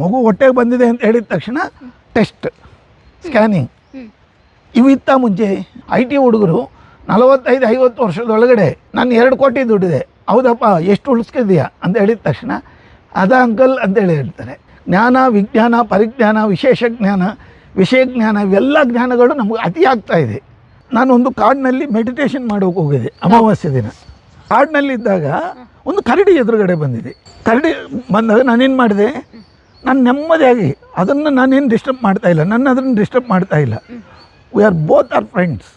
ಮಗು ಹೊಟ್ಟೆಗೆ ಬಂದಿದೆ ಅಂತ ಹೇಳಿದ ತಕ್ಷಣ ಟೆಸ್ಟ್ ಸ್ಕ್ಯಾನಿಂಗ್. ಇವು ಇತ್ತ ಮುಂಚೆ ಐ ಟಿ ಹುಡುಗರು ನಲವತ್ತೈದು ಐವತ್ತು ವರ್ಷದೊಳಗಡೆ ನಾನು ಎರಡು ಕೋಟಿ ದುಡ್ಡಿದೆ. ಹೌದಪ್ಪ ಎಷ್ಟು ಉಳಿಸ್ಕಿದ್ಯಾ ಅಂತ ಹೇಳಿದ ತಕ್ಷಣ ಅದ ಅಂಕಲ್ ಅಂತೇಳಿ ಹೇಳ್ತಾರೆ. ಜ್ಞಾನ ವಿಜ್ಞಾನ ಪರಿಜ್ಞಾನ ವಿಶೇಷ ಜ್ಞಾನ ವಿಷಯ ಜ್ಞಾನ ಇವೆಲ್ಲ ಜ್ಞಾನಗಳು ನಮಗೆ ಅತಿ ಆಗ್ತಾ ಇದೆ. ನಾನೊಂದು ಕಾಡಿನಲ್ಲಿ ಮೆಡಿಟೇಷನ್ ಮಾಡೋಕೆ ಹೋಗಿದೆ ಅಮಾವಾಸ್ಯ ದಿನ. ಕಾಡಿನಲ್ಲಿದ್ದಾಗ ಒಂದು ಕರಡಿ ಎದುರುಗಡೆ ಬಂದಿದೆ. ಕರಡಿ ಬಂದಾಗ ನಾನೇನು ಮಾಡಿದೆ? ನಾನು ನೆಮ್ಮದಿಯಾಗಿ ಅದನ್ನು ನಾನೇನು ಡಿಸ್ಟರ್ಬ್ ಮಾಡ್ತಾ ಇಲ್ಲ. ನನ್ನ ಅದನ್ನು ಡಿಸ್ಟರ್ಬ್ ಮಾಡ್ತಾ ಇಲ್ಲ. We are both are friends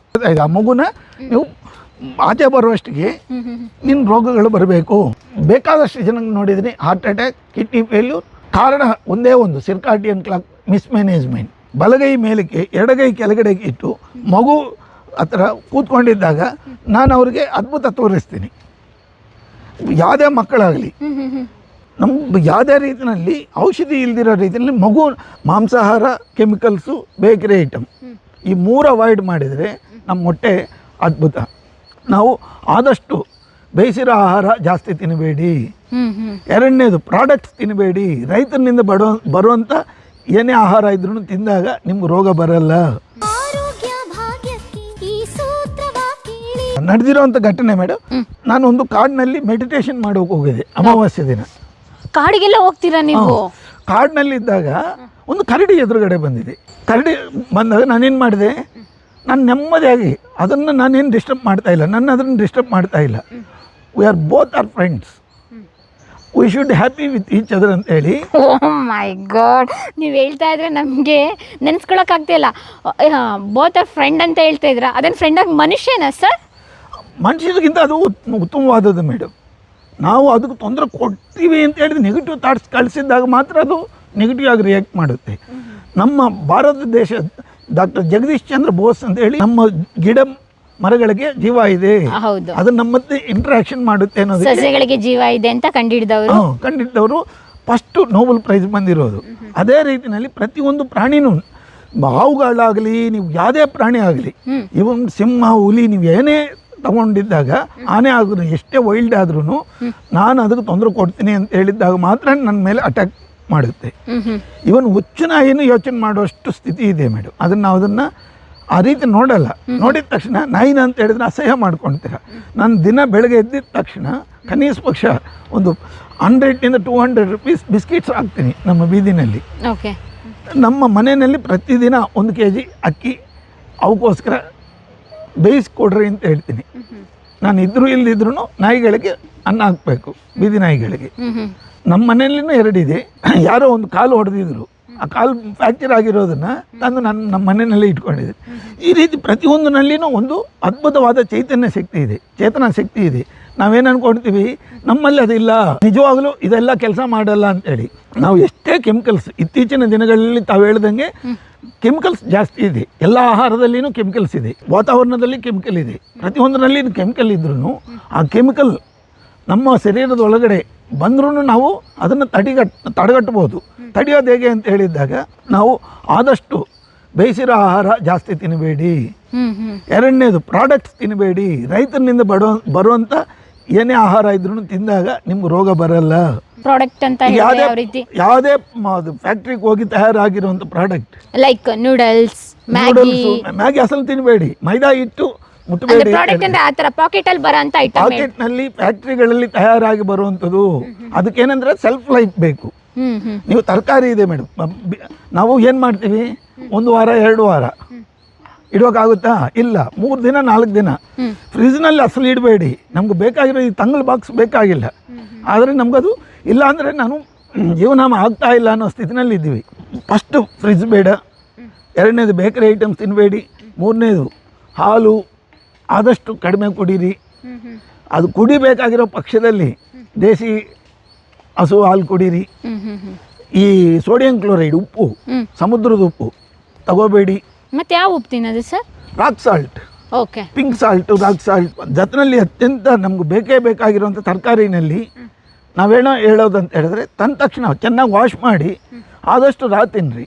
ಆ ಮಗುನ ನೀವು ಆಚೆ ಬರುವಷ್ಟಿಗೆ. ನಿನ್ನ ರೋಗಗಳು ಬರಬೇಕು. ಬೇಕಾದಷ್ಟು ಜನಕ್ಕೆ ನೋಡಿದ್ದೀನಿ. ಹಾರ್ಟ್ ಅಟ್ಯಾಕ್ ಕಿಡ್ನಿ ಫೇಲ್ಯೂರ್ ಕಾರಣ ಒಂದೇ ಒಂದು ಸಿರ್ಕಾಟಿಯನ್ ಕ್ಲಾಕ್ ಮಿಸ್ಮ್ಯಾನೇಜ್ಮೆಂಟ್ ಬಲಗೈ ಮೇಲಕ್ಕೆ, ಎಡಗೈ ಕೆಳಗಡೆಗೆ ಇಟ್ಟು ಮಗು ಹತ್ರ ಕೂತ್ಕೊಂಡಿದ್ದಾಗ ನಾನು ಅವ್ರಿಗೆ ಅದ್ಭುತ ತೋರಿಸ್ತೀನಿ. ಯಾವುದೇ ಮಕ್ಕಳಾಗಲಿ. ನಮ್ಮ ಯಾವುದೇ ರೀತಿಯಲ್ಲಿ ಔಷಧಿ ಇಲ್ದಿರೋ ರೀತಿಯಲ್ಲಿ ಮಗು ಮಾಂಸಾಹಾರ ಕೆಮಿಕಲ್ಸು ಬೇಕರಿ ಐಟಮ್ ಈ ಮೂರು ಅವಾಯ್ಡ್ ಮಾಡಿದರೆ ನಮ್ಮ ಹೊಟ್ಟೆ ಅದ್ಭುತ. ನಾವು ಆದಷ್ಟು ಬೇಯಿಸಿರೋ ಆಹಾರ ಜಾಸ್ತಿ ತಿನ್ನಬೇಡಿ ಎರಡನೇದು ಪ್ರಾಡಕ್ಟ್ಸ್ ತಿನ್ನಬೇಡಿ ರೈತನಿಂದ ಬಡೋ ಬರುವಂಥ ಏನೇ ಆಹಾರ ಇದ್ರೂ ತಿಂದಾಗ ನಿಮ್ಗೆ ರೋಗ ಬರಲ್ಲ. ನಡೆದಿರೋಂಥ ಘಟನೆ ಮೇಡಮ್ ನಾನು ಒಂದು ಕಾಡಿನಲ್ಲಿ ಮೆಡಿಟೇಷನ್ ಮಾಡೋಕೆ ಹೋಗಿದ್ದೆ ಅಮಾವಾಸ್ಯೆ ದಿನ. ಕಾಡಿಗೆಲ್ಲ ಹೋಗ್ತೀರಾ ನೀವು? ಕಾಡಿನಲ್ಲಿದ್ದಾಗ ಒಂದು ಕರಡಿ ಎದುರುಗಡೆ ಬಂದಿದೆ. ಕರಡಿ ಬಂದಾಗ ನಾನೇನು ಮಾಡಿದೆ? ನಾನು ನೆಮ್ಮದಿಯಾಗಿ ಅದನ್ನು ನಾನೇನು ಡಿಸ್ಟರ್ಬ್ ಮಾಡ್ತಾ ಇಲ್ಲ. ನನ್ನ ಅದನ್ನು ಡಿಸ್ಟರ್ಬ್ ಮಾಡ್ತಾ ಇಲ್ಲ. We are both are friends we should happy with each other ಅಂತೇಳಿ ಓ ಮೈ ಗಾಡ್. ನೀವು ಹೇಳ್ತಾ ಇದ್ರೆ ನಮಗೆ ನೆನೆಸ್ಕೊಳಕ್ಕಾಗ್ತಿಲ್ಲ ಬೋತ್ ಆರ್ ಫ್ರೆಂಡ್ ಅಂತ ಹೇಳ್ತಾ ಇದ್ರ. ಫ್ರೆಂಡ್ ಫ್ರೆಂಡಾಗಿ ಮನುಷ್ಯನಾ ಸರ್ ಮನುಷ್ಯರಿಗಿಂತ ಅದು ಉತ್ತಮವಾದದ್ದು ಮೇಡಮ್ ನಾವು ಅದಕ್ಕೆ ತೊಂದರೆ ಕೊಡ್ತೀವಿ ಅಂತ ಹೇಳಿದ್ರೆ ನೆಗೆಟಿವ್ ಥಾಟ್ಸ್ ಕಳಿಸಿದ್ದಾಗ ಮಾತ್ರ ಅದು ನೆಗೆಟಿವ್ ಆಗಿ ರಿಯಾಕ್ಟ್ ಮಾಡುತ್ತೆ. ನಮ್ಮ ಭಾರತ ದೇಶ ಡಾಕ್ಟರ್ ಜಗದೀಶ್ ಚಂದ್ರ ಬೋಸ್ ಅಂತ ಹೇಳಿ ನಮ್ಮ ಗಿಡ ಮರಗಳಿಗೆ ಜೀವ ಇದೆ. ಅದು ನಮ್ಮತ್ತೆ ಇಂಟ್ರಾಕ್ಷನ್ ಮಾಡುತ್ತೆ ಅನ್ನೋದಕ್ಕೆ ಸಸ್ಯಗಳಿಗೆ ಜೀವ ಇದೆ ಅಂತ ಕಂಡಿಡಿದವರು. ಕಂಡಿಡಿದವರು. ಫಸ್ಟ್ ನೋಬೆಲ್ ಪ್ರೈಸ್ ಬಂದಿರೋದು. ಅದೇ ರೀತಿಯಲ್ಲಿ ಪ್ರತಿಯೊಂದು ಪ್ರಾಣಿನೂ ಹಾವುಗಳಾಗಲಿ ನೀವು ಯಾವುದೇ ಪ್ರಾಣಿ ಆಗಲಿ. ಇವನ್ ಸಿಂಹ ಹುಲಿ ನೀವು ಏನೇ ತಗೊಂಡಿದ್ದಾಗ ಆನೆ ಆದ್ರೂ ಎಷ್ಟೇ ವೈಲ್ಡ್ ಆದ್ರೂ ನಾನು ಅದಕ್ಕೆ ತೊಂದರೆ ಕೊಡ್ತೀನಿ ಅಂತ ಹೇಳಿದ್ದಾಗ ಮಾತ್ರ ನನ್ನ ಮೇಲೆ ಅಟ್ಯಾಕ್ ಮಾಡುತ್ತೆ. ಇವನ್ ಹುಚ್ಚು ಏನು ಯೋಚನೆ ಮಾಡುವಷ್ಟು ಸ್ಥಿತಿ ಇದೆ ಮೇಡಮ್ ಅದನ್ನು ನಾವು ಅದನ್ನು ಆ ರೀತಿ ನೋಡಲ್ಲ. ನೋಡಿದ ತಕ್ಷಣ ನಾಯಿನ ಅಂತ ಹೇಳಿದ್ರೆ ಅಸಹ್ಯ ಮಾಡ್ಕೊಳ್ತೀರ ನಾನು ದಿನ ಬೆಳಗ್ಗೆ ಎದ್ದಿದ ತಕ್ಷಣ ಕನಿಷ್ಠ ಪಕ್ಷ ಒಂದು ಹಂಡ್ರೆಡ್ನಿಂದ ಟೂ ಹಂಡ್ರೆಡ್ ರುಪೀಸ್ ಬಿಸ್ಕಿಟ್ಸ್ ಹಾಕ್ತೀನಿ ನಮ್ಮ ಬೀದಿನಲ್ಲಿ. ನಮ್ಮ ಮನೆಯಲ್ಲಿ ಪ್ರತಿದಿನ ಒಂದು ಕೆ ಜಿ ಅಕ್ಕಿ ಅವಕ್ಕೋಸ್ಕರ ಬೇಯಿಸ್ಕೊಡ್ರಿ ಅಂತ ಹೇಳ್ತೀನಿ. ನಾನು ಇದ್ರೂ ಇಲ್ಲದಿದ್ರು ನಾಯಿಗಳಿಗೆ ಅನ್ನ ಹಾಕಬೇಕು ಬೀದಿ ನಾಯಿಗಳಿಗೆ. ನಮ್ಮ ಮನೆಯಲ್ಲಿನೂ ಎರಡಿದೆ. ಯಾರೋ ಒಂದು ಕಾಲು ಹೊಡೆದಿದ್ರು. ಆ ಕಾಲು ಫ್ಯಾಕ್ಚರ್ ಆಗಿರೋದನ್ನ ತಂದು ನನ್ನ ನಮ್ಮ ಮನೆಯಲ್ಲೇ ಇಟ್ಕೊಂಡಿದ್ದೆ ಈ ರೀತಿ ಪ್ರತಿಯೊಂದಿನಲ್ಲಿನೂ ಒಂದು ಅದ್ಭುತವಾದ ಚೈತನ್ಯ ಶಕ್ತಿ ಇದೆ ಚೇತನ ಶಕ್ತಿ ಇದೆ. ನಾವೇನು ಅನ್ಕೊಳ್ತೀವಿ ನಮ್ಮಲ್ಲಿ ಅದಿಲ್ಲ. ನಿಜವಾಗಲೂ ಇದೆಲ್ಲ ಕೆಲಸ ಮಾಡಲ್ಲ ಅಂತೇಳಿ ನಾವು ಎಷ್ಟೇ ಕೆಮಿಕಲ್ಸ್ ಇತ್ತೀಚಿನ ದಿನಗಳಲ್ಲಿ ತಾವು ಹೇಳ್ದಂಗೆ ಕೆಮಿಕಲ್ಸ್ ಜಾಸ್ತಿ ಇದೆ. ಎಲ್ಲ ಆಹಾರದಲ್ಲಿನೂ ಕೆಮಿಕಲ್ಸ್ ಇದೆ. ವಾತಾವರಣದಲ್ಲಿ ಕೆಮಿಕಲ್ ಇದೆ. ಪ್ರತಿಯೊಂದರಲ್ಲಿ ಕೆಮಿಕಲ್ ಇದ್ರೂ ಆ ಕೆಮಿಕಲ್ ನಮ್ಮ ಶರೀರದ ಒಳಗಡೆ ಬಂದ್ರೂ ನಾವು ಅದನ್ನು ತಡೆಗಟ್ ತಡೆಗಟ್ಟಬಹುದು. ತಡೆಯೋದು ಹೇಗೆ ಅಂತ ಹೇಳಿದ್ದಾಗ ನಾವು ಆದಷ್ಟು ಬೇಯಿಸಿರೋ ಆಹಾರ ಜಾಸ್ತಿ ತಿನ್ನಬೇಡಿ ಎರಡನೇದು ಪ್ರಾಡಕ್ಟ್ಸ್ ತಿನ್ನಬೇಡಿ ರೈತನಿಂದ ಬಡೋ ಬರುವಂಥ ಏನೇ ಆಹಾರ ಇದ್ರೂ ತಿಂದಾಗ ನಿಮ್ಗೆ ರೋಗ ಬರಲ್ಲ. ಪ್ರಾಡಕ್ಟ್ ಅಂತ ಯಾವುದೇ ಯಾವ ರೀತಿ? ಯಾವುದೇ ಫ್ಯಾಕ್ಟ್ರಿಗೆ ಹೋಗಿ ತಯಾರಾಗಿರುವಂಥ product like noodles Maggi Maggi ಅಸಲು ತಿನ್ನಬೇಡಿ ಮೈದಾ ಹಿಟ್ಟು ಮುಟ್ಟಬೇಡಿ ಪ್ರಾಡಕ್ಟ್ ಅಂದ್ರೆ ಆ ತರ ಪಾಕೆಟ್ ಅಲ್ಲಿ ಬರೋ ಅಂತ ಐಟಮ್ ಪಾಕೆಟ್ನಲ್ಲಿ ಫ್ಯಾಕ್ಟ್ರಿಗಳಲ್ಲಿ ತಯಾರಾಗಿ ಬರುವಂಥದ್ದು. ಅದಕ್ಕೇನಂದ್ರೆ ಸೆಲ್ಫ್ ಲೈಫ್ ಬೇಕು. ನೀವು ತರಕಾರಿ ಇದೆ ಮೇಡಮ್. ನಾವು ಏನು ಮಾಡ್ತೀವಿ? ಒಂದು ವಾರ ಎರಡು ವಾರ. ಇಡೋಕ್ಕಾಗುತ್ತಾ ಇಲ್ಲ. ಮೂರು ದಿನ ನಾಲ್ಕು ದಿನ. ಫ್ರಿಜ್ನಲ್ಲಿ ಅಸಲು ಇಡಬೇಡಿ. ನಮ್ಗೆ ಬೇಕಾಗಿರೋ ಈ ತಂಗಳ ಬಾಕ್ಸ್ ಬೇಕಾಗಿಲ್ಲ. ಆದರೆ ನಮಗದು ಇಲ್ಲ ಅಂದರೆ ನಾನು ಜೀವನ ಆಗ್ತಾ ಇಲ್ಲ ಅನ್ನೋ ಸ್ಥಿತಿನಲ್ಲಿ ಇದ್ದೀವಿ. ಫಸ್ಟು ಫ್ರಿಜ್ ಬೇಡ ಎರಡನೇದು ಬೇಕರಿ ಐಟಮ್ಸ್ ತಿನ್ನಬೇಡಿ ಮೂರನೇದು ಹಾಲು ಆದಷ್ಟು ಕಡಿಮೆ ಕುಡೀರಿ. ಅದು ಕುಡಿಬೇಕಾಗಿರೋ ಪಕ್ಷದಲ್ಲಿ ದೇಸಿ ಹಸು ಹಾಲು ಕುಡೀರಿ. ಈ ಸೋಡಿಯಂ ಕ್ಲೋರೈಡ್ ಉಪ್ಪು ಸಮುದ್ರದ ಉಪ್ಪು ತಗೋಬೇಡಿ. ಮತ್ತೆ ಯಾವ ಉಪ್ಪು ತಿನ್ನೋದು sir? Rock salt okay pink salt rock salt ಜತ್ನಲ್ಲಿ ಅತ್ಯಂತ ನಮ್ಗೆ ಬೇಕೇ ಬೇಕಾಗಿರುವಂಥ ತರಕಾರಿನಲ್ಲಿ ನಾವೇನೋ ಹೇಳೋದಂತ ಹೇಳಿದ್ರೆ ತಂದ ತಕ್ಷಣ ಚೆನ್ನಾಗಿ ವಾಶ್ ಮಾಡಿ ಆದಷ್ಟು ರಾ ತಿನ್ನಿರಿ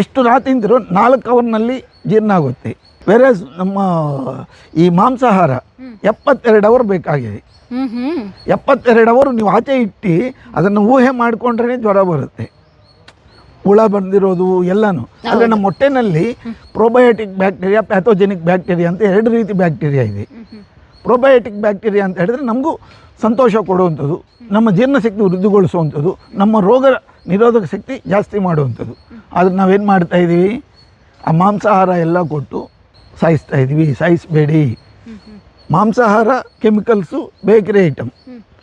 ಎಷ್ಟು ರಾ ತಿಂದಿರೋ ನಾಲ್ಕು ಅವರ್ನಲ್ಲಿ ಜೀರ್ಣ ಆಗುತ್ತೆ. ಬೇರೆ ನಮ್ಮ ಈ ಮಾಂಸಾಹಾರ ಎಪ್ಪತ್ತೆರಡು ಅವರ್ ಬೇಕಾಗಿದೆ. ಎಪ್ಪತ್ತೆರಡು ಅವರು ನೀವು ಆಚೆ ಇಟ್ಟು ಅದನ್ನು ಊಹೆ ಮಾಡಿಕೊಂಡ್ರೆ ಜ್ವರ ಬರುತ್ತೆ. ಹುಳ ಬಂದಿರೋದು ಎಲ್ಲನೂ. ಅಂದರೆ ನಮ್ಮ ಹೊಟ್ಟೆನಲ್ಲಿ ಪ್ರೊಬಯೋಟಿಕ್ ಬ್ಯಾಕ್ಟೀರಿಯಾ ಪ್ಯಾಥೋಜೆನಿಕ್ ಬ್ಯಾಕ್ಟೀರಿಯಾ ಅಂತ ಎರಡು ರೀತಿ ಬ್ಯಾಕ್ಟೀರಿಯಾ ಇದೆ. ಪ್ರೊಬಯೋಟಿಕ್ ಬ್ಯಾಕ್ಟೀರಿಯಾ ಅಂತ ಹೇಳಿದ್ರೆ ನಮಗೂ ಸಂತೋಷ ಕೊಡುವಂಥದ್ದು, ನಮ್ಮ ಜೀರ್ಣಶಕ್ತಿ ವೃದ್ಧಿಗೊಳಿಸುವಂಥದ್ದು, ನಮ್ಮ ರೋಗ ನಿರೋಧಕ ಶಕ್ತಿ ಜಾಸ್ತಿ ಮಾಡುವಂಥದ್ದು. ಆದರೆ ನಾವೇನು ಮಾಡ್ತಾ ಇದ್ದೀವಿ ಆ ಮಾಂಸಾಹಾರ ಎಲ್ಲ ಕೊಟ್ಟು ಸಾಯಿಸ್ತಾ ಇದ್ದೀವಿ ಸಾಯಿಸಬೇಡಿ. ಮಾಂಸಾಹಾರ, ಕೆಮಿಕಲ್ಸು ಬೇಕರಿ ಐಟಮ್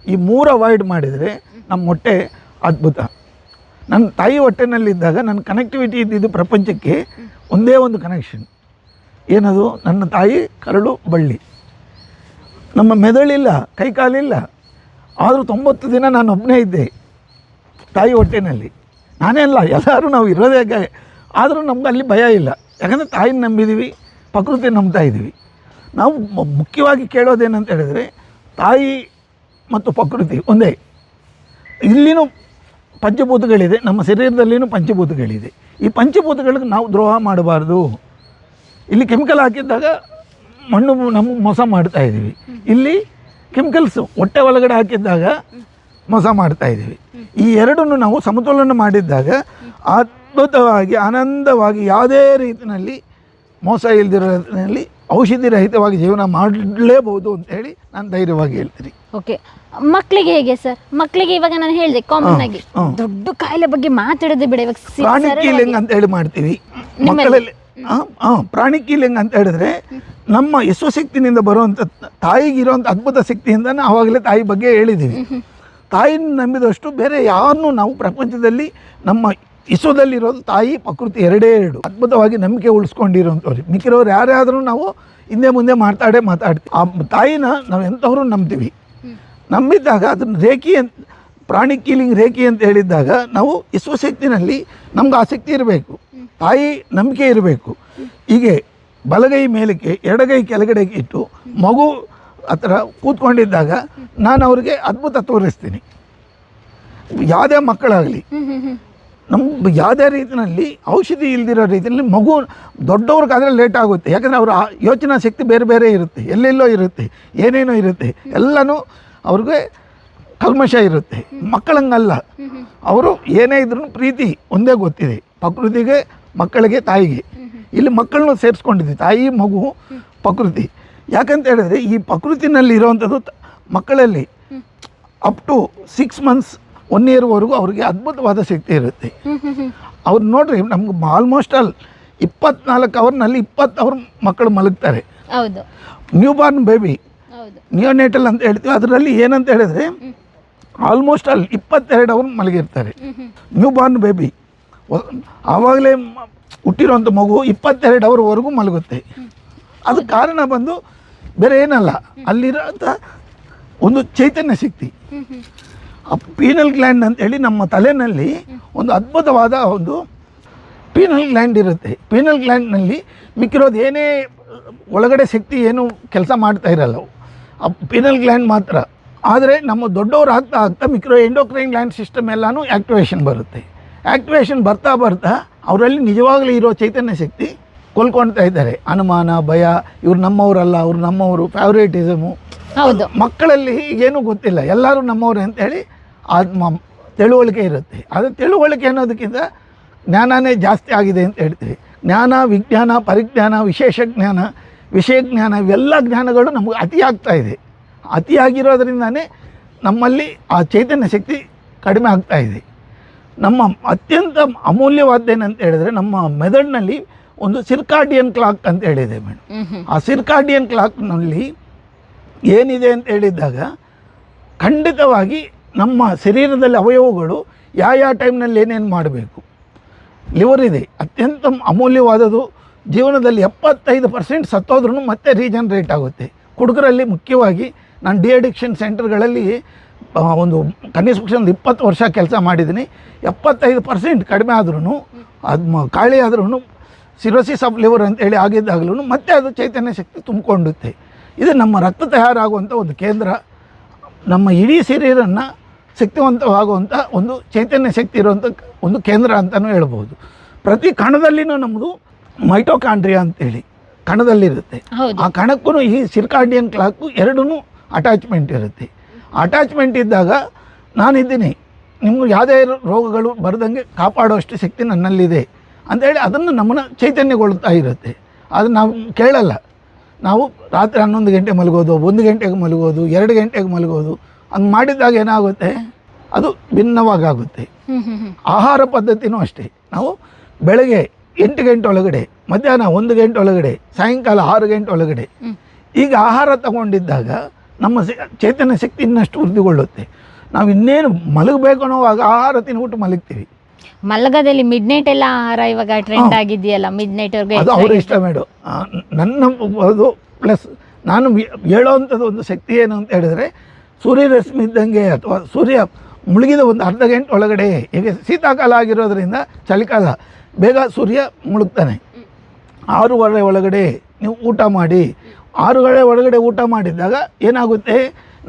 ಈ ಮೂರು ಅವಾಯ್ಡ್ ಮಾಡಿದರೆ ನಮ್ಮ ಹೊಟ್ಟೆ ಅದ್ಭುತ. ನನ್ನ ತಾಯಿ ಹೊಟ್ಟೆನಲ್ಲಿದ್ದಾಗ ನನ್ನ ಕನೆಕ್ಟಿವಿಟಿ ಇದ್ದಿದ್ದು ಪ್ರಪಂಚಕ್ಕೆ ಒಂದೇ ಒಂದು ಕನೆಕ್ಷನ್ ಏನದು? ನನ್ನ ತಾಯಿ ಕರಳು ಬಳ್ಳಿ. ನಮ್ಮ ಮೆದುಳಿಲ್ಲ, ಕೈಕಾಲಿಲ್ಲ. ಆದರೂ ತೊಂಬತ್ತು ದಿನ ನಾನು ಒಬ್ಬನೇ ಇದ್ದೆ, ತಾಯಿ ಹೊಟ್ಟೆನಲ್ಲಿ. ನಾನೇ ಅಲ್ಲ, ಎಲ್ಲರೂ ನಾವು ಇರೋದೇ ಆದರೂ ನಮ್ಗೆ ಅಲ್ಲಿ ಭಯ ಇಲ್ಲ. ಯಾಕಂದರೆ ತಾಯಿನ ನಂಬಿದ್ದೀವಿ ಪ್ರಕೃತಿ ನಂಬ್ತಾ ಇದ್ದೀವಿ ನಾವು ಮುಖ್ಯವಾಗಿ ಕೇಳೋದೇನಂತ ಹೇಳಿದರೆ, ತಾಯಿ ಮತ್ತು ಪ್ರಕೃತಿ ಒಂದೇ. ಇಲ್ಲಿನೂ ಪಂಚಭೂತಗಳಿದೆ, ನಮ್ಮ ಶರೀರದಲ್ಲಿನೂ ಪಂಚಭೂತಗಳಿದೆ. ಈ ಪಂಚಭೂತಗಳಿಗೆ ನಾವು ದ್ರೋಹ ಮಾಡಬಾರ್ದು. ಇಲ್ಲಿ ಕೆಮಿಕಲ್ ಹಾಕಿದ್ದಾಗ ಮಣ್ಣು ನಮ್ಮ ಮೋಸ ಮಾಡ್ತಾ ಇದ್ದೀವಿ. ಇಲ್ಲಿ ಕೆಮಿಕಲ್ಸ್ ಹೊಟ್ಟೆ ಒಳಗಡೆ ಹಾಕಿದ್ದಾಗ ಮೋಸ ಮಾಡ್ತಾ ಇದ್ದೀವಿ. ಈ ಎರಡನ್ನು ನಾವು ಸಮತೋಲನ ಮಾಡಿದ್ದಾಗ ಅದ್ಭುತವಾಗಿ ಆನಂದವಾಗಿ ಯಾವುದೇ ರೀತಿಯಲ್ಲಿ ಮೋಸ ಇಲ್ದಿರೋದ್ರಲ್ಲಿ ರೀತಿಯಲ್ಲಿ ಔಷಧಿ ರಹಿತವಾಗಿ ಜೀವನ ಮಾಡಲೇಬಹುದು ಅಂತ ಹೇಳಿ ನಾನು ಧೈರ್ಯವಾಗಿ ಹೇಳ್ತೀನಿ. ಓಕೆ ಮಕ್ಕಳಿಗೆ ಹೇಗೆ ಸರ್ ಮಕ್ಕಳಿಗೆ ಇವಾಗ ನಾನು ಹೇಳಿದೆ ಕಾಮನ್ ಆಗಿ. ದೊಡ್ಡ ಕಾಯಿಲೆ ಬಗ್ಗೆ ಮಾತಾಡೋದೇ ಬೇಡ ಇವಾಗ ಅಂತ ಹೇಳಿ ಮಾಡ್ತೀವಿ. ಮಕ್ಕಳಲ್ಲಿ ಹಾಂ ಪ್ರಾಣಿ ಕೀಲಿಂಗ್ ಅಂತ ಹೇಳಿದ್ರೆ ನಮ್ಮ ಯಶಸ್ವಶಕ್ತಿನಿಂದ ಬರುವಂಥ ತಾಯಿಗಿರುವಂಥ ಅದ್ಭುತ ಶಕ್ತಿಯಿಂದ ಆವಾಗಲೇ ತಾಯಿ ಬಗ್ಗೆ ಹೇಳಿದ್ದೀವಿ ತಾಯಿನ ನಂಬಿದಷ್ಟು ಬೇರೆ ಯಾರನ್ನೂ ನಾವು ಪ್ರಪಂಚದಲ್ಲಿ ನಮ್ಮ ವಿಶ್ವದಲ್ಲಿರೋದು ತಾಯಿ, ಪ್ರಕೃತಿ ಎರಡೇ ಎರಡು. ಅದ್ಭುತವಾಗಿ ನಂಬಿಕೆ ಉಳಿಸ್ಕೊಂಡಿರೋಂಥವ್ರು ಮಿಕ್ಕಿರೋರು ಯಾರ್ಯಾದರೂ ನಾವು ಹಿಂದೆ ಮುಂದೆ ಮಾತಾಡೇ ಮಾತಾಡ್ತೀವಿ. ಆ ತಾಯಿನ ನಾವು ಎಂಥವ್ರು ನಂಬ್ತೀವಿ. ನಂಬಿದ್ದಾಗ ಅದನ್ನು ರೇಖಿ ಅಂತ ಪ್ರಾಣಿ ಕೀಲಿಂಗ್ ರೇಖೆ ಅಂತ ಹೇಳಿದ್ದಾಗ ನಾವು ವಿಶ್ವಶಕ್ತಿನಲ್ಲಿ ನಮ್ಗೆ ಆಸಕ್ತಿ ಇರಬೇಕು. ತಾಯಿ ನಂಬಿಕೆ ಇರಬೇಕು. ಹೀಗೆ ಬಲಗೈ ಮೇಲಕ್ಕೆ, ಎಡಗೈ ಕೆಳಗಡೆಗೆ ಇಟ್ಟು ಮಗು ಹತ್ರ ಕೂತ್ಕೊಂಡಿದ್ದಾಗ ನಾನು ಅವ್ರಿಗೆ ಅದ್ಭುತ ತೋರಿಸ್ತೀನಿ. ಯಾವುದೇ ಮಕ್ಕಳಾಗಲಿ ನಮ್ಮ ಯಾವುದೇ ರೀತಿಯಲ್ಲಿ ಔಷಧಿ ಇಲ್ದಿರೋ ರೀತಿಯಲ್ಲಿ ಮಗು ದೊಡ್ಡವ್ರಿಗಾದರೆ ಲೇಟ್ ಆಗುತ್ತೆ. ಯಾಕಂದರೆ ಅವರ ಯೋಚನಾ ಶಕ್ತಿ ಬೇರೆ ಬೇರೆ ಇರುತ್ತೆ. ಎಲ್ಲೆಲ್ಲೋ ಇರುತ್ತೆ, ಏನೇನೋ ಇರುತ್ತೆ. ಎಲ್ಲನೂ ಅವ್ರಿಗೆ ಕಲ್ಮಶ ಇರುತ್ತೆ. ಮಕ್ಕಳಂಗಲ್ಲ. ಅವರು ಏನೇ ಇದ್ರೂ ಪ್ರೀತಿ ಒಂದೇ ಗೊತ್ತಿದೆ. ಪ್ರಕೃತಿಗೆ ಮಕ್ಕಳಿಗೆ ತಾಯಿಗೆ. ಇಲ್ಲಿ ಮಕ್ಕಳನ್ನು ಸೇರಿಸ್ಕೊಂಡಿದ್ವಿ ತಾಯಿ ಮಗು ಪ್ರಕೃತಿ. ಯಾಕಂತ ಹೇಳಿದ್ರೆ ಈ ಪ್ರಕೃತಿನಲ್ಲಿ ಇರೋವಂಥದ್ದು ಮಕ್ಕಳಲ್ಲಿ up to six months one ಇಯರ್ವರೆಗೂ ಅವ್ರಿಗೆ ಅದ್ಭುತವಾದ ಶಕ್ತಿ ಇರುತ್ತೆ. ಅವ್ರು ನೋಡ್ರಿ ನಮ್ಗೆ ಆಲ್ಮೋಸ್ಟ್ ಆಲ್ ಇಪ್ಪತ್ನಾಲ್ಕು ಅವರ್ನಲ್ಲಿ ಇಪ್ಪತ್ತು ಅವರ್ ಮಕ್ಕಳು ಮಲಗ್ತಾರೆ. ನ್ಯೂ ಬಾರ್ನ್ ಬೇಬಿ ಹೌದು. ನೇಟಲ್ ಅಂತ ಹೇಳ್ತೀವಿ. ಅದರಲ್ಲಿ ಏನಂತ ಹೇಳಿದ್ರೆ ಆಲ್ಮೋಸ್ಟ್ ಅಲ್ಲಿ ಇಪ್ಪತ್ತೆರಡು ಅವರ್ ಮಲಗಿರ್ತಾರೆ. New born baby. ಆವಾಗಲೇ ಹುಟ್ಟಿರುವಂಥ ಹುಟ್ಟಿರೋಂಥ ಮಗು ಇಪ್ಪತ್ತೆರಡು ಅವರ್ವರೆಗೂ ಮಲಗುತ್ತೆ. ಅದು ಕಾರಣ ಬಂದು ಬೇರೆ ಏನಲ್ಲ ಅಲ್ಲಿರೋಂಥ ಒಂದು ಚೈತನ್ಯ ಶಕ್ತಿ. ಆ ಪೀನಲ್ ಗ್ಲ್ಯಾಂಡ್ ಅಂತೇಳಿ ನಮ್ಮ ತಲೆನಲ್ಲಿ ಒಂದು ಅದ್ಭುತವಾದ ಒಂದು ಪೀನಲ್ ಗ್ಲ್ಯಾಂಡ್ ಇರುತ್ತೆ. ಪೀನಲ್ ಗ್ಲ್ಯಾಂಡ್ನಲ್ಲಿ ಮಿಕ್ಕಿರೋದು ಏನೇ ಒಳಗಡೆ ಶಕ್ತಿ ಏನು ಕೆಲಸ ಮಾಡ್ತಾ ಇರಲ್ಲ. ಆ ಪೀನಲ್ ಗ್ಲ್ಯಾಂಡ್ ಮಾತ್ರ. ಆದರೆ ನಮ್ಮ ದೊಡ್ಡವರು ಆಗ್ತಾ ಆಗ್ತಾ ಮಿಕ್ರೋ ಎಂಡೋಕ್ರೈನ್ ಲ್ಯಾಂಡ್ ಸಿಸ್ಟಮ್ ಎಲ್ಲನೂ ಆ್ಯಕ್ಟಿವೇಷನ್ ಬರುತ್ತೆ. ಆ್ಯಕ್ಟಿವೇಷನ್ ಬರ್ತಾ ಬರ್ತಾ ಅವರಲ್ಲಿ ನಿಜವಾಗಲೂ ಇರೋ ಚೈತನ್ಯ ಶಕ್ತಿ ಕೊಲ್ಕೊಳ್ತಾ ಇದ್ದಾರೆ. ಅನುಮಾನ ಭಯ ಇವ್ರು ನಮ್ಮವರಲ್ಲ ಅವ್ರು ನಮ್ಮವರು ಫೇವ್ರೇಟಿಸಮು ಹೌದು. ಮಕ್ಕಳಲ್ಲಿ ಏನೂ ಗೊತ್ತಿಲ್ಲ. ಎಲ್ಲರೂ ನಮ್ಮವ್ರೆ ಅಂತೇಳಿ ಆತ್ಮ ತಿಳುವಳಿಕೆ ಇರುತ್ತೆ. ಅದು ತಿಳುವಳಿಕೆ ಅನ್ನೋದಕ್ಕಿಂತ ಜ್ಞಾನನೇ ಜಾಸ್ತಿ ಆಗಿದೆ ಅಂತ ಹೇಳ್ತೀವಿ. ಜ್ಞಾನ ವಿಜ್ಞಾನ ಪರಿಜ್ಞಾನ ವಿಶೇಷ ಜ್ಞಾನ ವಿಷಯ ಜ್ಞಾನ ಇವೆಲ್ಲ ಜ್ಞಾನಗಳು ನಮಗೆ ಅತಿಯಾಗ್ತಾ ಇದೆ. ಅತಿಯಾಗಿರೋದ್ರಿಂದನೇ ನಮ್ಮಲ್ಲಿ ಆ ಚೈತನ್ಯ ಶಕ್ತಿ ಕಡಿಮೆ ಆಗ್ತಾ ಇದೆ. ನಮ್ಮ ಅತ್ಯಂತ ಅಮೂಲ್ಯವಾದ್ದೇನಂತ ಹೇಳಿದ್ರೆ ನಮ್ಮ ಮೆದಳಿನಲ್ಲಿ ಒಂದು ಸಿರ್ಕಾರ್ಡಿಯನ್ ಕ್ಲಾಕ್ ಅಂತ ಹೇಳಿದೆ ಮೇಡಮ್ ಆ ಸಿರ್ಕಾರ್ಡಿಯನ್ ಕ್ಲಾಕ್ನಲ್ಲಿ ಏನಿದೆ ಅಂತ ಹೇಳಿದ್ದಾಗ ಖಂಡಿತವಾಗಿ ನಮ್ಮ ಶರೀರದಲ್ಲಿ ಅವಯವಗಳು ಯಾವ ಯಾವ ಟೈಮ್ನಲ್ಲಿ ಏನೇನು ಮಾಡಬೇಕು. ಲಿವರ್ ಇದೆ ಅತ್ಯಂತ ಅಮೂಲ್ಯವಾದದ್ದು ಜೀವನದಲ್ಲಿ ಎಪ್ಪತ್ತೈದು ಪರ್ಸೆಂಟ್ ಸತ್ತೋದ್ರೂ ಮತ್ತೆ ರೀಜನರೇಟ್ ಆಗುತ್ತೆ. ಕುಡುಕರಲ್ಲಿ ಮುಖ್ಯವಾಗಿ ನಾನು ಡಿ ಅಡಿಕ್ಷನ್ ಸೆಂಟರ್ಗಳಲ್ಲಿ ಒಂದು ಕನಿಷ್ಠ ಪಕ್ಷ ಒಂದು ಇಪ್ಪತ್ತು ವರ್ಷ ಕೆಲಸ ಮಾಡಿದ್ದೀನಿ. ಎಪ್ಪತ್ತೈದು ಪರ್ಸೆಂಟ್ ಕಡಿಮೆ ಆದ್ರೂ ಅದು ಮ- ಖಾಲಿ ಆದ್ರೂ ಸಿರೋಸಿಸ್ ಆಫ್ ಲಿವರ್ ಅಂತೇಳಿ ಆಗಿದ್ದಾಗಲೂ ಮತ್ತೆ ಅದು ಚೈತನ್ಯ ಶಕ್ತಿ ತುಂಬಿಕೊಂಡುತ್ತೆ. ಇದು ನಮ್ಮ ರಕ್ತ ತಯಾರಾಗುವಂಥ ಒಂದು ಕೇಂದ್ರ. ನಮ್ಮ ಇಡೀ ಶರೀರನ್ನು ಶಕ್ತಿವಂತವಾಗುವಂಥ ಒಂದು ಚೈತನ್ಯ ಶಕ್ತಿ ಇರುವಂಥ ಒಂದು ಕೇಂದ್ರ ಅಂತಲೂ ಹೇಳ್ಬೋದು. ಪ್ರತಿ ಕಣದಲ್ಲಿನೂ ನಮ್ಮದು ಮೈಟೋಕಾಂಡ್ರಿಯಾ ಅಂತೇಳಿ ಕಣದಲ್ಲಿರುತ್ತೆ. ಆ ಕಣಕ್ಕೂ ಈ ಸಿರ್ಕಾಂಡಿಯನ್ ಕ್ಲಾಕು ಎರಡೂ ಅಟ್ಯಾಚ್ಮೆಂಟ್ ಇರುತ್ತೆ. ಅಟ್ಯಾಚ್ಮೆಂಟ್ ಇದ್ದಾಗ ನಾನಿದ್ದೀನಿ. ನಿಮ್ಗೆ ಯಾವುದೇ ರೋಗಗಳು ಬರದಂಗೆ ಕಾಪಾಡುವಷ್ಟು ಶಕ್ತಿ ನನ್ನಲ್ಲಿದೆ ಅಂತೇಳಿ ಅದನ್ನು ನಮ್ಮನ್ನು ಚೈತನ್ಯಗೊಳ್ತಾ ಇರುತ್ತೆ. ಅದು ನಾವು ಕೇಳಲ್ಲ. ನಾವು ರಾತ್ರಿ ಹನ್ನೊಂದು ಗಂಟೆ ಮಲಗೋದು ಒಂದು ಗಂಟೆಗೆ ಮಲಗೋದು ಎರಡು ಗಂಟೆಗೆ ಮಲಗೋದು ಹಂಗೆ ಮಾಡಿದಾಗ ಏನಾಗುತ್ತೆ? ಅದು ಭಿನ್ನವಾಗುತ್ತೆ ಆಹಾರ ಪದ್ಧತಿನೂ ಅಷ್ಟೇ. ನಾವು ಬೆಳಗ್ಗೆ ಎಂಟು ಗಂಟೆ ಒಳಗಡೆ ಮಧ್ಯಾಹ್ನ ಒಂದು ಗಂಟೆ ಒಳಗಡೆ ಸಾಯಂಕಾಲ ಆರು ಗಂಟೆ ಒಳಗಡೆ ಈಗ ಆಹಾರ ತಗೊಂಡಿದ್ದಾಗ ನಮ್ಮ ಚೈತನ್ಯ ಶಕ್ತಿ ಇನ್ನಷ್ಟು ವೃದ್ಧಿಗೊಳ್ಳುತ್ತೆ. ನಾವು ಇನ್ನೇನು ಮಲಗಬೇಕು ಅನ್ನೋವಾಗ ಆಹಾರ ತಿನ್ಬಿಟ್ಟು ಮಲಗ್ತೀವಿ. ಮಲಗದಲ್ಲಿ ಮಿಡ್ ನೈಟ್ ಎಲ್ಲ ಆಹಾರ ಇವಾಗ ಟ್ರೆಂಡ್ ಆಗಿದೆಯಲ್ಲ ಮಿಡ್ ನೈಟ್ ಅದು ಅವ್ರ ಇಷ್ಟ ಮೇಡು. ನನ್ನ ಅದು ಪ್ಲಸ್ ನಾನು ಹೇಳೋವಂಥದ್ದು ಒಂದು ಶಕ್ತಿ ಏನು ಅಂತ ಹೇಳಿದ್ರೆ ಸೂರ್ಯರಶ್ಮಿ ಇದ್ದಂಗೆ ಅಥವಾ ಸೂರ್ಯ ಮುಳುಗಿದ ಒಂದು ಅರ್ಧ ಗಂಟೆ ಒಳಗಡೆ ಈಗ ಶೀತಾಕಾಲ ಆಗಿರೋದ್ರಿಂದ ಚಳಿಕಾಲ ಬೇಗ ಸೂರ್ಯ ಮುಳುಗ್ತಾನೆ. ಆರೂವರೆ ಒಳಗಡೆ ನೀವು ಊಟ ಮಾಡಿ ಆರೂವರೆ ಒಳಗಡೆ ಊಟ ಮಾಡಿದಾಗ ಏನಾಗುತ್ತೆ?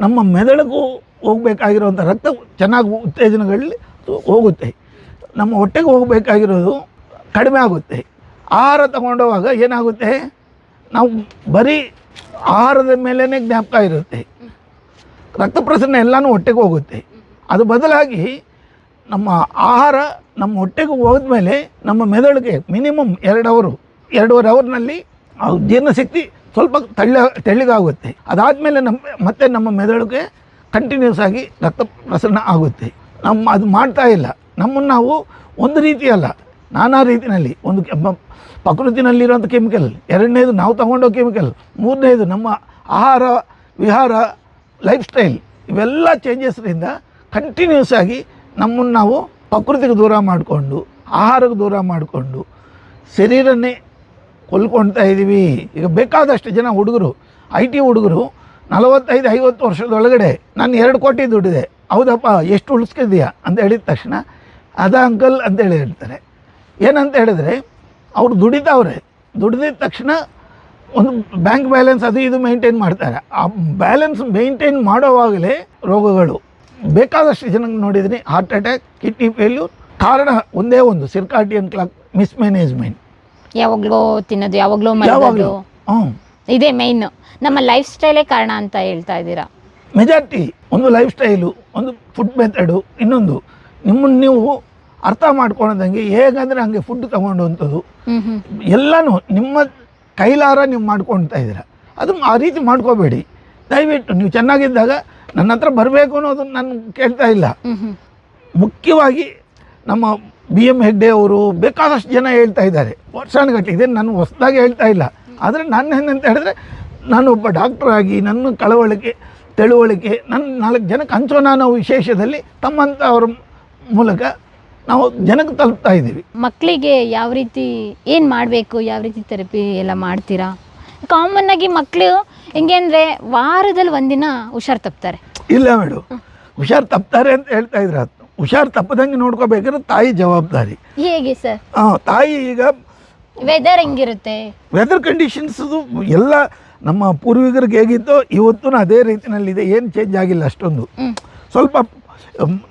ನಮ್ಮ ಮೆದುಳಿಗೂ ಹೋಗಬೇಕಾಗಿರುವಂಥ ರಕ್ತ ಚೆನ್ನಾಗಿ ಉತ್ತೇಜನಗಳಲ್ಲಿ ಹೋಗುತ್ತೆ. ನಮ್ಮ ಹೊಟ್ಟೆಗೆ ಹೋಗಬೇಕಾಗಿರೋದು ಕಡಿಮೆ ಆಗುತ್ತೆ. ಆಹಾರ ತಗೊಂಡೋಗ ಏನಾಗುತ್ತೆ? ನಾವು ಬರೀ ಆಹಾರದ ಮೇಲೇ ಜ್ಞಾಪಕ ಇರುತ್ತೆ. ರಕ್ತ ಪ್ರಸರಣ ಎಲ್ಲನೂ ಹೊಟ್ಟೆಗೆ ಹೋಗುತ್ತೆ. ಅದು ಬದಲಾಗಿ ನಮ್ಮ ಆಹಾರ ನಮ್ಮ ಹೊಟ್ಟೆಗೆ ಹೋದ್ಮೇಲೆ ನಮ್ಮ ಮೆದುಳಿಗೆ ಮಿನಿಮಮ್ ಎರಡು ಅವರು, ಎರಡೂವರೆ ಅವರ್ನಲ್ಲಿ ಆ ಜೀರ್ಣಶಕ್ತಿ ಸ್ವಲ್ಪ ತಳ್ಳ, ತೆಳ್ಳಗಾಗುತ್ತೆ. ಅದಾದಮೇಲೆ ನಮ್ಮ ಮತ್ತೆ ನಮ್ಮ ಮೆದುಳಿಗೆ ಕಂಟಿನ್ಯೂಸ್ ಆಗಿ ರಕ್ತ ಪ್ರಸರಣ ಆಗುತ್ತೆ. ನಮ್ಮ ಅದು ಮಾಡ್ತಾ ಇಲ್ಲ. ನಮ್ಮನ್ನು ನಾವು ಒಂದು ರೀತಿ ಅಲ್ಲ, ನಾನಾ ರೀತಿಯಲ್ಲಿ, ಒಂದು ಪ್ರಕೃತಿನಲ್ಲಿರೋಂಥ ಕೆಮಿಕಲ್ ಎರಡನೇದು ನಾವು ತಗೊಂಡೋ ಕೆಮಿಕಲ್ ಮೂರನೇದು ನಮ್ಮ ಆಹಾರ, ವಿಹಾರ ಲೈಫ್ ಸ್ಟೈಲ್ ಇವೆಲ್ಲ ಚೇಂಜಸ್ರಿಂದ ಕಂಟಿನ್ಯೂಸ್ ಆಗಿ ನಮ್ಮನ್ನು ನಾವು ಪ್ರಕೃತಿಗೆ ದೂರ ಮಾಡಿಕೊಂಡು, ಆಹಾರಕ್ಕೆ ದೂರ ಮಾಡಿಕೊಂಡು ಶರೀರನ್ನೇ ಕೊಲ್ಕೊಳ್ತಾ ಇದ್ದೀವಿ. ಈಗ ಬೇಕಾದಷ್ಟು ಜನ ಹುಡುಗರು, ಐ ಟಿ ಹುಡುಗರು ನಲವತ್ತೈದು, ಐವತ್ತು ವರ್ಷದೊಳಗಡೆ ನಾನು ಎರಡು ಕೋಟಿ ದುಡ್ಡಿದೆ. ಹೌದಪ್ಪ, ಎಷ್ಟು ಉಳಿಸ್ಕಿದೀಯಾ ಅಂತ ಹೇಳಿದ ತಕ್ಷಣ, ಅದ ಅಂಕಲ್ ಅಂತೇಳಿ ಹೇಳ್ತಾರೆ. ಏನಂತ ಹೇಳಿದ್ರೆ, ಅವ್ರು ದುಡಿತಾವ್ರೆ. ದುಡಿದಿದ ತಕ್ಷಣ ಒಂದು ಬ್ಯಾಂಕ್ ಬ್ಯಾಲೆನ್ಸ್ ಅದು ಇದು ಮೇಂಟೈನ್ ಮಾಡ್ತಾರೆ. ಆ ಬ್ಯಾಲೆನ್ಸ್ ಮೇಂಟೈನ್ ಮಾಡೋವಾಗಲೇ ರೋಗಗಳು. ಬೇಕಾದಷ್ಟು ಜನಕ್ಕೆ ನೋಡಿದ್ದೀನಿ. Heart attack, kidney failure. ಕಾರಣ ಒಂದೇ ಒಂದು, ಸಿರ್ಕಾಟಿಯನ್ ಕ್ಲಾಕ್ ಮಿಸ್ಮ್ಯಾನೇಜ್ಮೆಂಟ್. ಯಾವಾಗ್ಲೋ ತಿನ್ನೋದು ಯಾವಾಗ್ಲೋ ಮಾಡೋದು ಮಲಗೋದು. ಹ್ಞೂ ಇದೇ ಮೈನ್ ನಮ್ಮ ಲೈಫ್ ಸ್ಟೈಲೇ ಕಾರಣ ಅಂತ ಹೇಳ್ತಾ ಇದ್ದೀರಾ? ಮೆಜಾರಿಟಿ ಒಂದು ಲೈಫ್ ಸ್ಟೈಲು ಒಂದು ಫುಡ್ ಮೆಥಡು ಇನ್ನೊಂದು. ನಿಮ್ಮನ್ನು ನೀವು ಅರ್ಥ ಮಾಡ್ಕೊಳೋದಂಗೆ ಹೇಗಂದ್ರೆ ಹಂಗೆ ಫುಡ್ ತಗೊಂಡು ಅಂಥದ್ದು ಎಲ್ಲನೂ ನಿಮ್ಮ ಕೈಲಾರ ನೀವು ಮಾಡ್ಕೊಳ್ತಾ ಇದ್ದೀರ. ಅದು ಆ ರೀತಿ ಮಾಡ್ಕೋಬೇಡಿ. ದಯವಿಟ್ಟು ನೀವು ಚೆನ್ನಾಗಿದ್ದಾಗ ನನ್ನ ಹತ್ರ ಬರಬೇಕು ಅನ್ನೋದನ್ನು ನಾನು ಕೇಳ್ತಾ ಇಲ್ಲ. ಮುಖ್ಯವಾಗಿ ನಮ್ಮ ಬಿ ಎಂ ಹೆಗ್ಡೆ ಅವರು ಬೇಕಾದಷ್ಟು ಜನ ಹೇಳ್ತಾ ಇದ್ದಾರೆ. ವರ್ಷಾನುಗಟ್ಟಲೆ ಇದೇನು ನಾನು ಹೊಸದಾಗಿ ಹೇಳ್ತಾ ಇಲ್ಲ. ಆದರೆ ನಾನು ಏನಂತ ಹೇಳಿದ್ರೆ ನಾನು ಒಬ್ಬ ಡಾಕ್ಟರ್ ಆಗಿ ನನ್ನ ಕಳವಳಿಕೆ ತಿಳುವಳಿಕೆ ನನ್ನ ನಾಲ್ಕು ಜನಕ್ಕೆ ಹಂಚೋಣ ಅನ್ನೋ ವಿಶೇಷದಲ್ಲಿ ತಮ್ಮಂಥವ್ರ ಮೂಲಕ ನಾವು ಜನಕ್ಕೆ ತಲುಪ್ತಾ ಇದ್ದೀವಿ. ಮಕ್ಕಳಿಗೆ ಯಾವ ರೀತಿ ಏನು ಮಾಡಬೇಕು ಯಾವ ರೀತಿ ಥೆರಪಿ ಎಲ್ಲ ಮಾಡ್ತೀರಾ? ಕಾಮನ್ ಆಗಿ ಮಕ್ಕಳು ಹೆಂಗೆ ಅಂದರೆ ವಾರದಲ್ಲಿ ಒಂದಿನ ಹುಷಾರು ತಪ್ತಾರೆ. ಇಲ್ಲ ಮೇಡಮ್ ಹುಷಾರು ತಪ್ತಾರೆ ಅಂತ ಹೇಳ್ತಾ ಇದ್ರ ಹುಷಾರು ತಪ್ಪದಂಗೆ ನೋಡ್ಕೋಬೇಕಾದ್ರೆ ತಾಯಿ ಜವಾಬ್ದಾರಿ. ಹೇಗೆ ಸರ್? ಆ, ತಾಯಿ ಈಗ ವೆದರ್ ಹೆಂಗಿರುತ್ತೆ? ವೆದರ್ ಕಂಡೀಷನ್ಸ್ ಎಲ್ಲ ನಮ್ಮ ಪೂರ್ವಿಕರಿಗೆ ಹೇಗಿತ್ತೋ ಇವತ್ತು ಅದೇ ರೀತಿಯಲ್ಲಿದೆ. ಏನು ಚೇಂಜ್ ಆಗಿಲ್ಲ ಅಷ್ಟೊಂದು. ಸ್ವಲ್ಪ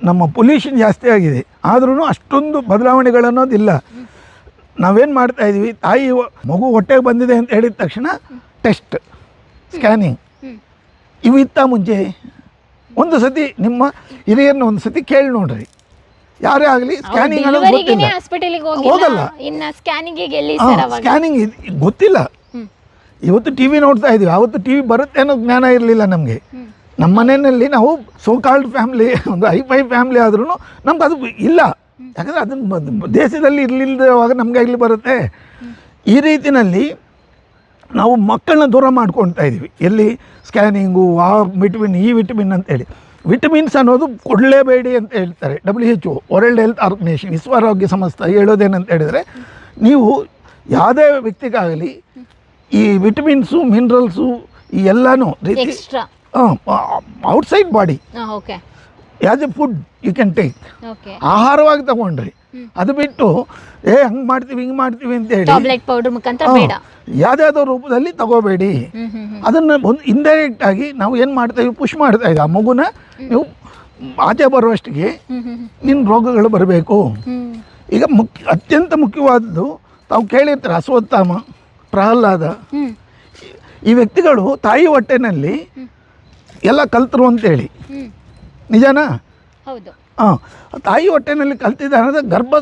ನಮ್ಮ ಪೊಲ್ಯೂಷನ್ ಜಾಸ್ತಿ ಆಗಿದೆ. ಆದ್ರೂ ಅಷ್ಟೊಂದು ಬದಲಾವಣೆಗಳನ್ನೋದಿಲ್ಲ ನಾವೇನು ಮಾಡ್ತಾ ಇದ್ದೀವಿ ತಾಯಿ ಮಗು ಹೊಟ್ಟೆಗೆ ಬಂದಿದೆ ಅಂತ ಹೇಳಿದ ತಕ್ಷಣ ಟೆಸ್ಟ್ ಸ್ಕ್ಯಾನಿಂಗ್ ಹ್ಮ್. ಇವು ಇತ್ತ ಮುಂಚೆ? ಒಂದು ಸತಿ ನಿಮ್ಮ ಹಿರಿಯರನ್ನ ಒಂದು ಸತಿ ಕೇಳಿ ನೋಡ್ರಿ. ಯಾರೇ ಆಗಲಿ ಸ್ಕ್ಯಾನಿಂಗ್ ಅನ್ನೋದು ಗೊತ್ತಿಲ್ಲ. ಹಾಸ್ಪಿಟಲಿಗೆ ಹೋಗಲ್ಲ. ಇನ್ನ ಸ್ಕ್ಯಾನಿಂಗಿಗೆ ಎಲ್ಲಿ ಸ್ಕ್ಯಾನಿಂಗ್ ಗೊತ್ತಿಲ್ಲ. ಇವತ್ತು ಟಿ ವಿ ನೋಡ್ತಾ ಇದೀವಿ ಅವತ್ತು ಟಿ ವಿ ಬರುತ್ತೆ ಅನ್ನೋ ಜ್ಞಾನ ಇರಲಿಲ್ಲ ನಮಗೆ. ನಮ್ಮ ಮನೆಯಲ್ಲಿ ನಾವು ಸೋಕಾಲ್ಡ್ ಫ್ಯಾಮ್ಲಿ ಒಂದು ಐಫೈ ಫ್ಯಾಮ್ಲಿ ಆದ್ರೂ ನಮ್ಗೆ ಅದು ಇಲ್ಲ. ಯಾಕಂದರೆ ಅದನ್ನು ದೇಶದಲ್ಲಿ ಇರಲಿಲ್ಲದವಾಗ ನಮಗೆ ಇಲ್ಲಿ ಬರುತ್ತೆ. ಈ ರೀತಿನಲ್ಲಿ ನಾವು ಮಕ್ಕಳನ್ನ ದೂರ ಮಾಡ್ಕೊಳ್ತಾ ಇದ್ದೀವಿ ಎಲ್ಲಿ ಸ್ಕ್ಯಾನಿಂಗು ಆ ವಿಟಮಿನ್ ಈ ವಿಟಮಿನ್ ಅಂತೇಳಿ ವಿಟಮಿನ್ಸ್ ಅನ್ನೋದು ಕೊಡಲೇಬೇಡಿ ಅಂತ ಹೇಳ್ತಾರೆ. W H O world health organisation ವಿಶ್ವ ಆರೋಗ್ಯ ಸಂಸ್ಥೆ ಹೇಳೋದೇನಂತ ಹೇಳಿದರೆ ನೀವು ಯಾವುದೇ ವ್ಯಕ್ತಿಗಾಗಲಿ ಈ ವಿಟಮಿನ್ಸು ಮಿನರಲ್ಸು ಈ ಎಲ್ಲನೂ ರೀತಿ outside body okay as a food you can take ಆಹಾರವಾಗಿ ತಗೊಂಡ್ರಿ. ಅದು ಬಿಟ್ಟು ಏ ಹಂಗೆ ಮಾಡ್ತೀವಿ ಹಿಂಗೆ ಮಾಡ್ತೀವಿ ಅಂತ ಹೇಳಿ ಟಾಬ್ಲೆಟ್ ಪೌಡರ್ ಮುಖಾಂತರ ಬೇಡ. ರೂಪದಲ್ಲಿ ತಗೋಬೇಡಿ. ಅದನ್ನು ಒಂದು ಇಂಡೈರೆಕ್ಟ್ ಆಗಿ ನಾವು ಏನು ಮಾಡ್ತಾ ಇದ್ವಿ ಪುಷ್ ಮಾಡ್ತಾ ಇದ್ದೀವಿ. ಆ ಮಗುನ ನೀವು ಆಚೆ ಬರುವಷ್ಟಿಗೆ ನಿನ್ನ ರೋಗಗಳು ಬರಬೇಕು. ಈಗ ಮುಖ್ಯ ಅತ್ಯಂತ ಮುಖ್ಯವಾದದ್ದು ತಾವು ಕೇಳಿರ್ತಾರೆ ಅಶ್ವತ್ಥಾಮ ಪ್ರಹ್ಲಾದ. ಈ ವ್ಯಕ್ತಿಗಳು ತಾಯಿ ಹೊಟ್ಟೆನಲ್ಲಿ ಎಲ್ಲ ಕಲ್ತರು ಅಂತೇಳಿ. ನಿಜನಾ? ಹೌದು. ಹಾಂ ತಾಯಿ ಹೊಟ್ಟೆನಲ್ಲಿ ಕಲ್ತಿದ್ದ ಅನ್ನೋದು ಗರ್ಭ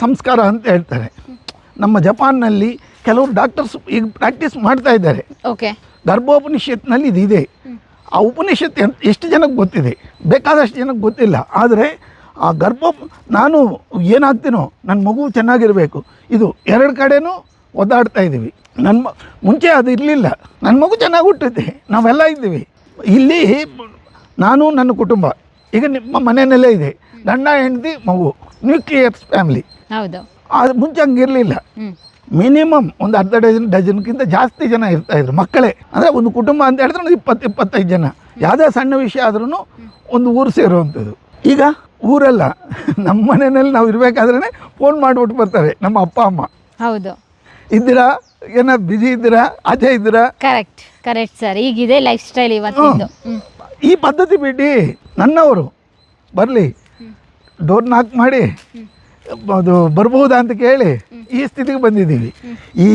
ಸಂಸ್ಕಾರ ಅಂತ ಹೇಳ್ತಾರೆ. ನಮ್ಮ ಜಪಾನ್ನಲ್ಲಿ ಕೆಲವರು ಡಾಕ್ಟರ್ಸ್ ಈಗ ಪ್ರಾಕ್ಟೀಸ್ ಮಾಡ್ತಾ ಇದ್ದಾರೆ. ಓಕೆ ಗರ್ಭೋಪನಿಷತ್ನಲ್ಲಿ ಇದಿದೆ ಆ ಉಪನಿಷತ್ ಎಷ್ಟು ಜನಕ್ಕೆ ಗೊತ್ತಿದೆ? ಬೇಕಾದಷ್ಟು ಜನಕ್ಕೆ ಗೊತ್ತಿಲ್ಲ. ಆದರೆ ಆ ಗರ್ಭ ನಾನು ಏನಾಗ್ತೀನೋ ನನ್ನ ಮಗು ಚೆನ್ನಾಗಿರಬೇಕು. ಇದು ಎರಡು ಕಡೆನೂ ಒದ್ದಾಡ್ತಾ ಇದ್ದೀವಿ. ನನ್ನ ಮುಂಚೆ ಅದು ಇರಲಿಲ್ಲ. ನನ್ನ ಮಗು ಚೆನ್ನಾಗಿ ಹುಟ್ಟಿದೆ. ನಾವೆಲ್ಲ ಇದ್ದೀವಿ. ಇಲ್ಲಿ ನಾನು ನನ್ನ ಕುಟುಂಬ. ಈಗ ನಿಮ್ಮ ಮನೆಯಲ್ಲೇ ಇದೆ. ಗಂಡ ಹೆಂಡತಿ ಮಗು. ನ್ಯೂಕ್ಲಿಯರ್ ಫ್ಯಾಮಿಲಿ ಹೌದು. ಅದು ಮುಂಚೆ ಹಂಗಿರಲಿಲ್ಲ. ಮಿನಿಮಮ್ ಒಂದು ಅರ್ಧ ಡಜನ್ ಡಜನ್ಗಿಂತ ಜಾಸ್ತಿ ಜನ ಇರ್ತಾ ಇದ್ರು ಮಕ್ಕಳೇ. ಅಂದರೆ ಒಂದು ಕುಟುಂಬ ಅಂತ ಹೇಳಿದ್ರೆ ಒಂದು ಇಪ್ಪತ್ತು ಇಪ್ಪತ್ತೈದು ಜನ. ಯಾವುದೇ ಸಣ್ಣ ವಿಷಯ ಆದ್ರೂ ಒಂದು ಊರು ಸೇರುವಂಥದ್ದು. ಈಗ ಊರಲ್ಲ ನಮ್ಮ ಮನೆಯಲ್ಲಿ ನಾವು ಇರಬೇಕಾದ್ರೆ ಫೋನ್ ಮಾಡಿಬಿಟ್ಟು ಬರ್ತಾರೆ ನಮ್ಮ ಅಪ್ಪ ಅಮ್ಮ. ಹೌದು. ಇದ್ದೀರಾ? ಏನ ಬಿಸಿ ಇದ್ದೀರಾ? ಆಚೆ ಇದ್ದೀರಾ? ಕರೆಕ್ಟ್ ಕರೆಕ್ಟ್ ಸರ್ ಈಗಿದೆ ಲೈಫ್ ಸ್ಟೈಲ್ ಇವತ್ತು ಈ ಪದ್ಧತಿ ಬಿಟ್ಟು ನನ್ನವರು ಬರಲಿ ಡೋರ್ ನಾಕ್ ಮಾಡಿ ಅದು ಬರ್ಬಹುದಾ ಅಂತ ಕೇಳಿ ಈ ಸ್ಥಿತಿಗೆ ಬಂದಿದ್ದೀವಿ. ಈ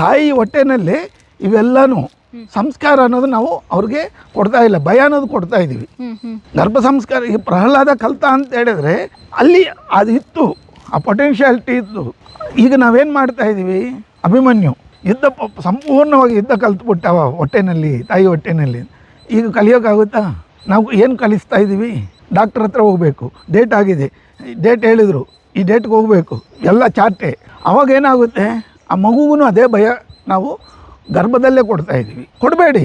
ತಾಯಿ ಹೊಟ್ಟೆನಲ್ಲಿ ಇವೆಲ್ಲನೂ ಸಂಸ್ಕಾರ ಅನ್ನೋದು ನಾವು ಅವ್ರಿಗೆ ಕೊಡ್ತಾ ಇಲ್ಲ ಭಯ ಅನ್ನೋದು ಕೊಡ್ತಾ ಇದ್ದೀವಿ. ಗರ್ಭ ಸಂಸ್ಕಾರ ಈ ಪ್ರಹ್ಲಾದ ಕಲ್ತ ಅಂತ ಹೇಳಿದ್ರೆ ಅಲ್ಲಿ ಅದು ಇತ್ತು ಆ ಪೊಟೆನ್ಷಿಯಾಲಿಟಿ ಇತ್ತು. ಈಗ ನಾವೇನು ಮಾಡ್ತಾ ಇದ್ದೀವಿ? ಅಭಿಮನ್ಯು ಯುದ್ಧ ಸಂಪೂರ್ಣವಾಗಿ ಯುದ್ಧ ಕಲ್ತ್ಬಿಟ್ಟ ಹೊಟ್ಟೆನಲ್ಲಿ ತಾಯಿ ಹೊಟ್ಟೆನಲ್ಲಿ. ಈಗ ಕಲಿಯೋಕ್ಕಾಗುತ್ತಾ? ನಾವು ಏನು ಕಲಿಸ್ತಾ ಇದ್ದೀವಿ ಡಾಕ್ಟ್ರ್ ಹತ್ರ ಹೋಗಬೇಕು. ಡೇಟ್ ಆಗಿದೆ. ಡೇಟ್ ಹೇಳಿದರು. ಈ ಡೇಟ್ಗೆ ಹೋಗಬೇಕು. ಎಲ್ಲ ಚಾರ್ಟೆ ಅವಾಗ ಏನಾಗುತ್ತೆ? ಆ ಮಗುಗೂ ಅದೇ ಭಯ ನಾವು ಗರ್ಭದಲ್ಲೇ ಕೊಡ್ತಾ ಇದ್ದೀವಿ ಕೊಡಬೇಡಿ.